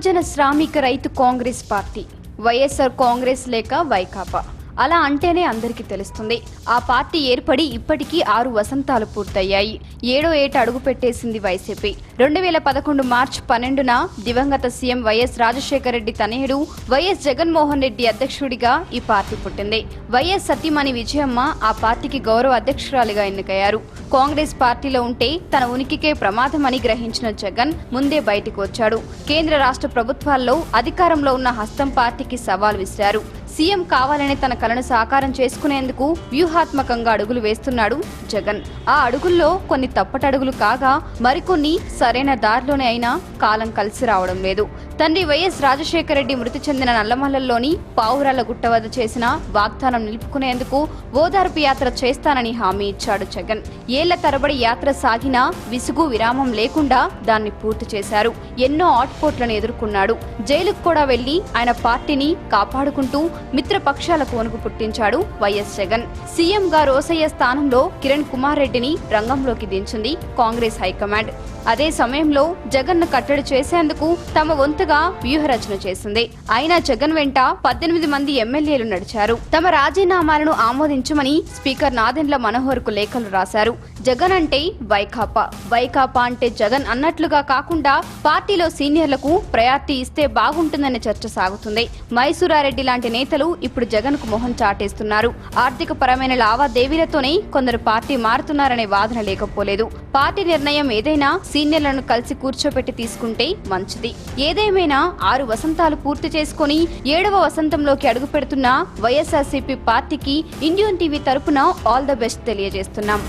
బహుజన శ్రామిక రైతు కాంగ్రెస్ పార్టీ. వైఎస్ఆర్ కాంగ్రెస్ లేక వైకాపా. అలా అంటేనే అందరికీ తెలుస్తుంది. ఆ పార్టీ ఏర్పడి ఇప్పటికీ ఆరు వసంతాలు పూర్తయ్యాయి. ఏడో ఏట అడుగు పెట్టేసింది వైసీపీ. రెండు వేల పదకొండు మార్చి పన్నెండున దివంగత సీఎం వైఎస్ రాజశేఖర రెడ్డి తనయుడు వైఎస్ జగన్మోహన్ రెడ్డి అధ్యక్షుడిగా ఈ పార్టీ పుట్టింది. వైఎస్ సతీమణి విజయమ్మ ఆ పార్టీకి గౌరవ అధ్యక్షురాలిగా ఎన్నికయ్యారు. కాంగ్రెస్ పార్టీలో ఉంటే తన ఉనికికే ప్రమాదమని గ్రహించిన జగన్ ముందే బయటకు వచ్చాడు. కేంద్ర రాష్ట్ర ప్రభుత్వాల్లో అధికారంలో ఉన్న హస్తం పార్టీకి సవాల్ విసిరారు. సీఎం కావాలనే తన కలను సాకారం చేసుకునేందుకు వ్యూహాత్మకంగా అడుగులు వేస్తున్నాడు జగన్. ఆ అడుగుల్లో కొన్ని తప్పటడుగులు కాగా మరికొన్ని సరైన దారిలోనే అయినా కాలం కలిసి రావడం లేదు. తండ్రి వైఎస్ రాజశేఖర రెడ్డి మృతి చెందిన నల్లమల్లలోని పావురాల గుట్ట వద్ద చేసిన వాగ్దానం నిలుపుకునేందుకు ఓదార్పు యాత్ర చేస్తానని హామీ ఇచ్చాడు జగన్. ఏళ్ళ తరబడి యాత్ర సాగినా విసుగు విరామం లేకుండా దాన్ని పూర్తి చేశారు. ఎన్నో ఆట్పోట్లను ఎదుర్కొన్నాడు. జైలుకు కూడా వెళ్ళి ఆయన పార్టీని కాపాడుకుంటూ మిత్రపక్షాలకు వణుకు పుట్టించాడు వైఎస్ జగన్. సీఎంగా రోసయ్య స్థానంలో కిరణ్ కుమార్ రెడ్డిని రంగంలోకి దించింది కాంగ్రెస్ హైకమాండ్. అదే సమయంలో జగన్ను కట్టడి చేసేందుకు తమ వంతుగా వ్యూహరచన చేసింది. అయినా జగన్ వెంట పద్దెనిమిది మంది ఎమ్మెల్యేలు నడిచారు. తమ రాజీనామాలను ఆమోదించమని స్పీకర్ నాదెండ్ల మనోహర్కు లేఖలు రాశారు. జగన్ అంటే వైకాపా. వైకాపా అంటే జగన్ అన్నట్లుగా కాకుండా పార్టీలో సీనియర్లకు ప్రయారిటీ ఇస్తే బాగుంటుందనే చర్చ సాగుతుంది. మైసూరారెడ్డి లాంటి నేతలు ఇప్పుడు జగన్కు మొహం చాటేస్తున్నారు. ఆర్థిక పరమైన లావాదేవీలతోనే కొందరు పార్టీ మారుతున్నారనే వాదన లేకపోలేదు. పార్టీ నిర్ణయం ఏదైనా సీనియర్లను కలిసి కూర్చోబెట్టి తీసుకుంటే మంచిది. ఏదేమైనా ఆరు వసంతాలు పూర్తి చేసుకొని ఏడవ వసంతంలోకి అడుగు పెడుతున్న వైఎస్ఆర్సీపీ పార్టీకి ఇండియన్ టీవీ తరపున ఆల్ ద బెస్ట్ తెలియజేస్తున్నాం.